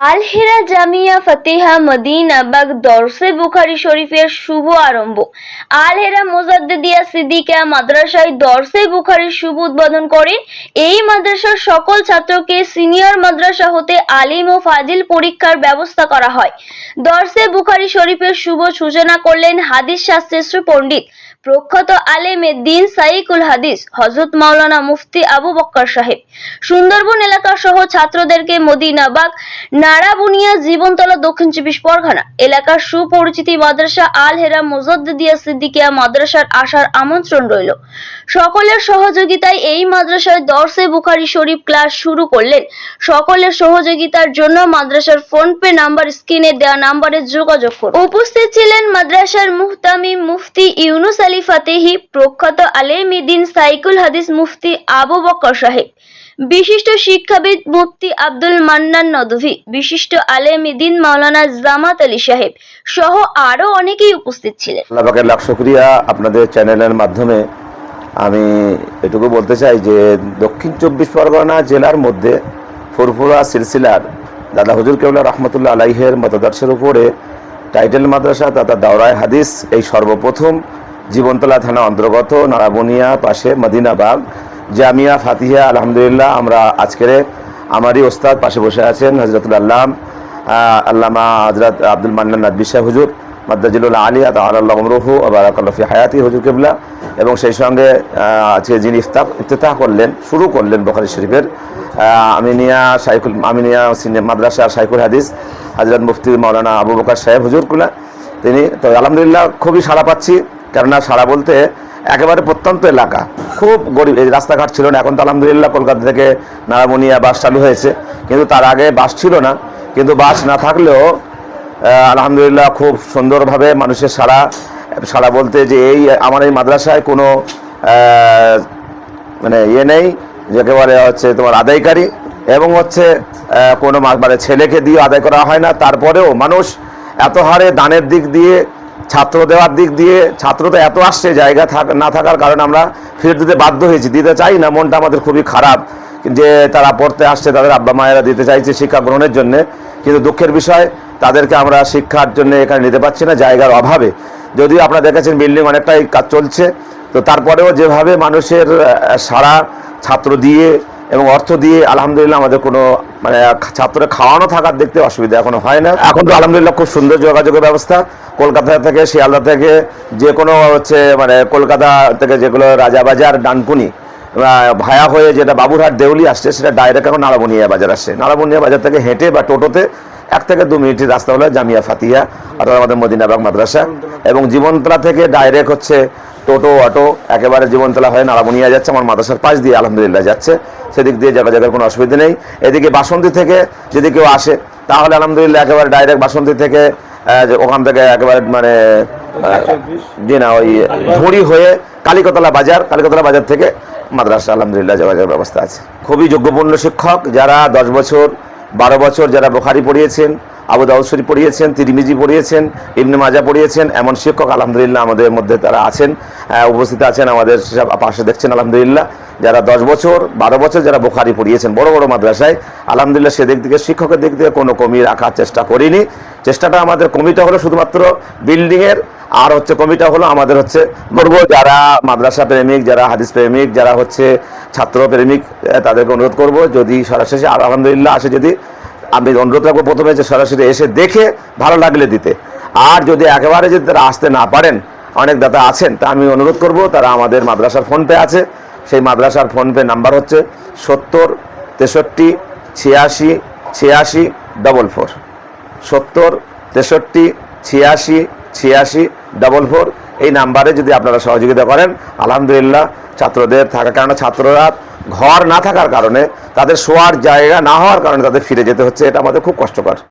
আল হেরা জামিয়া ফাতিহা মদিনা বাগ দরসে বুখারি শরীফের শুভ আরম্ভ। আল হেরা মোজাদ্দেদিয়া সিদ্দিকা মাদ্রাসায় দরসে বুখারির শুভ উদ্বোধন করেন। এই মাদ্রাসার সকল ছাত্রকে সিনিয়র মাদ্রাসা হতে আলিম ও ফাজিল পরীক্ষার ব্যবস্থা করা হয়। দরসে বুখারি শরীফের শুভ সূচনা করলেন হাদিস শাস্ত্রের পণ্ডিত প্রখ্যাত আলেমে দিন সাইকুল হাদিস হজরত মাওলানা মুফতি আবু বক্কর সাহেব। সুন্দরবন এলাকা সহ ছাত্রদেরকে মদিনাবাগ নাড়াবুনিয়া জীবনতলা দক্ষিণ চব্বিশ পরগনা এলাকার সুপরিচিতি মাদ্রাসা আল হেরা সিদ্দিকিয়া মাদ্রাসার আসার আমন্ত্রণ রইল। সকলের সহযোগিতায় এই মাদ্রাসায় দর্শে বুখারি শরীফ ক্লাস শুরু করলেন। সকলের সহযোগিতার জন্য মাদ্রাসার ফোন পে নাম্বার, স্ক্রিনে দেওয়া নাম্বারে যোগাযোগ করুন। উপস্থিত ছিলেন মাদ্রাসার মুহতামি মুফতি ইউনুস আলী ফাতেহি, প্রখ্যাত আলেমিদিন সাইকুল হাদিস মুফতি আবু বক্কর সাহেব। বিশিষ্ট শিক্ষাবিদ মুফতি আব্দুল মান্নান নদভি, বিশিষ্ট আলেমিদিন মাওলানা জামাত আলী সাহেব সহ আরও অনেকেই উপস্থিত ছিলেন। আল্লাহ পাকের লাখ শুক্রিয়া। আপনাদের চ্যানেলের মাধ্যমে আমি এটুকু বলতে চাই যে, দক্ষিণ চব্বিশ পরগনা জেলার মধ্যে ফুরফুরা সিলসিলার দাদা হুজুর কেবলা রহমতুল্লাহ আলাইহের মতাদর্শের উপরে টাইটেল মাদ্রাসা তথা দাওরায় হাদিস এই সর্বপ্রথম জীবনতলা থানা অন্তর্গত নারাবনিয়া পাশে মদিনাবাগ জামিয়া, ফাতিহা, আলহামদুলিল্লাহ, আমরা আজকের আমারই ওস্তাদ পাশে বসে আছেন হজরতুল আল্লাম আল্লামা হজরত আব্দুল মান্নান নাদবি শাহ হুজুর মাদ্দাজিলুল আলী আল্লাহ রুহু আবারাকাল্লাফি হায়াতি হুজুর কেবলা, এবং সেই সঙ্গে আজকে যিনি ইফতাহ ইফতেতাহ করলেন, শুরু করলেন বখারি শরীফের আমিনিয়া সাইকুল আমিনিয়া মাদ্রাসা সাইকুল হাদিস হজরত মুফতি মৌলানা আবু বকর সাহেব হুজুরকুলা তিনি তো আলহামদুলিল্লাহ খুবই সাড়া পাচ্ছি, কেননা সাড়া বলতে একেবারে প্রত্যন্ত এলাকা। খুব গরিব, এই রাস্তাঘাট ছিল না, এখন তো আলহামদুলিল্লাহ কলকাতা থেকে নারামনিয়া বাস চালু হয়েছে। কিন্তু তার আগে বাস ছিল না, কিন্তু বাস না থাকলেও আলহামদুলিল্লাহ খুব সুন্দরভাবে মানুষের সারা সারা বলতে যে এই, আমার এই মাদ্রাসায় কোনো মানে ইয়ে নেই, যাকে বলে হচ্ছে তোমার আদায়কারী, এবং হচ্ছে কোনো মানে ছেলেকে দিয়ে আদায় করা হয় না, তারপরেও মানুষ এত হারে দানের দিক দিয়ে, ছাত্র দেওয়ার দিক দিয়ে, ছাত্র তো এত আসছে, জায়গা না থাকার কারণে আমরা ফেরত দিতে বাধ্য হয়েছি। দিতে চাই না, মনটা আমাদের খুবই খারাপ যে তারা পড়তে আসছে, তাদের আব্বা মায়েরা দিতে চাইছে শিক্ষা গ্রহণের জন্য। কিন্তু দুঃখের বিষয়, তাদেরকে আমরা শিক্ষার জন্য এখানে নিতে পারছি না জায়গার অভাবে। যদিও আপনারা দেখেছেন বিল্ডিং অনেকটাই কাজ চলছে, তো তারপরেও যেভাবে মানুষের সারা ছাত্র দিয়ে এবং অর্থ দিয়ে, আলহামদুলিল্লাহ আমাদের কোনো মানে ছাত্র খাওয়ানো থাকার দেখতে অসুবিধা, এখনও হয় না। এখন তো আলহামদুলিল্লাহ খুব সুন্দর যোগাযোগের ব্যবস্থা। কলকাতা থেকে, শিয়ালদা থেকে, যে কোনো হচ্ছে মানে কলকাতা থেকে যেগুলো রাজাবাজার, ডানকুনি ভায়া হয়ে যেটা বাবুরহাট, দেউলি আসছে, সেটা ডাইরেক্ট এখন নারাবনিয়া বাজার আসছে। নারাবনিয়া বাজার থেকে হেঁটে বা টোটোতে এক থেকে দু মিনিটের রাস্তা হলো জামিয়া ফাতিয়া, অর্থাৎ আমাদের মদিনাবাগ মাদ্রাসা। এবং জীবনতলা থেকে ডাইরেক্ট হচ্ছে টোটো, অটো, একেবারে জীবনতলা হয়ে নারাবনিয়া যাচ্ছে, আমার মাদ্রাসার পাশ দিয়ে আলহামদুলিল্লাহ যাচ্ছে। সেদিক দিয়ে জায়গা জায়গার কোনো অসুবিধা নেই। এদিকে বাসন্তী থেকে যদি কেউ আসে, তাহলে আলহামদুলিল্লাহ একেবারে ডাইরেক্ট বাসন্তী থেকে ওখান থেকে একেবারে মানে জি না ওই ধুড়ি হয়ে কালিকতলা বাজার কালিকতলা বাজার থেকে মাদ্রাসা আলহামদুলিল্লাহ যোগাযোগের ব্যবস্থা আছে। খুবই যোগ্যপূর্ণ শিক্ষক, যারা দশ বছর বারো বছর যারা বোখারি পড়িয়েছেন, আবু দাউদ শরীফ পড়িয়েছেন, তিরমিজি পড়িয়েছেন, ইবনে মাজা পড়িয়েছেন, এমন শিক্ষক আলহামদুলিল্লাহ আমাদের মধ্যে তারা আছেন উপস্থিত আছেন আমাদের সব পাশে দেখছেন আলহামদুলিল্লাহ। যারা দশ বছর, বারো বছর যারা বোখারি পড়িয়েছেন, বড় বড় মাদ্রাসায়, আলহামদুলিল্লাহ সেদিক থেকে শিক্ষকের দিক থেকে কোনো কমি রাখার চেষ্টা করিনি। চেষ্টাটা আমাদের কমিটা হলো শুধুমাত্র বিল্ডিংয়ের আর হচ্ছে কমিটা হলো আমাদের হচ্ছে বলব যারা মাদ্রাসা প্রেমিক, যারা হাদিস প্রেমিক, যারা হচ্ছে ছাত্র প্রেমিক তাদেরকে অনুরোধ করব যদি সরাসরি আর আলহামদুলিল্লাহ আসে যদি, আমি অনুরোধ রাখব প্রথমে যে সরাসরি এসে দেখে ভালো লাগলে দিতে। আর যদি একেবারে যদি তারা আসতে না পারেন, অনেক দাদা আছেন, তা আমি অনুরোধ করব তারা আমাদের মাদ্রাসার ফোনপে আছে। সেই মাদ্রাসার ফোনপে নাম্বার হচ্ছে সত্তর, তেষট্টি, ছিয়াশি ছিয়াশি ডবল ফোর সত্তর, তেষট্টি, ছিয়াশি ছিয়াশি ডবল ফোর এই নাম্বারে যদি আপনারা সহযোগিতা করেন, আলহামদুলিল্লাহ, ছাত্রদের থাকার কারণে ছাত্ররা ঘর না থাকার কারণে তাদের শোয়ার জায়গা না হওয়ার কারণে তাদের ফিরে যেতে হচ্ছে, এটা আমাদের খুব কষ্টকর।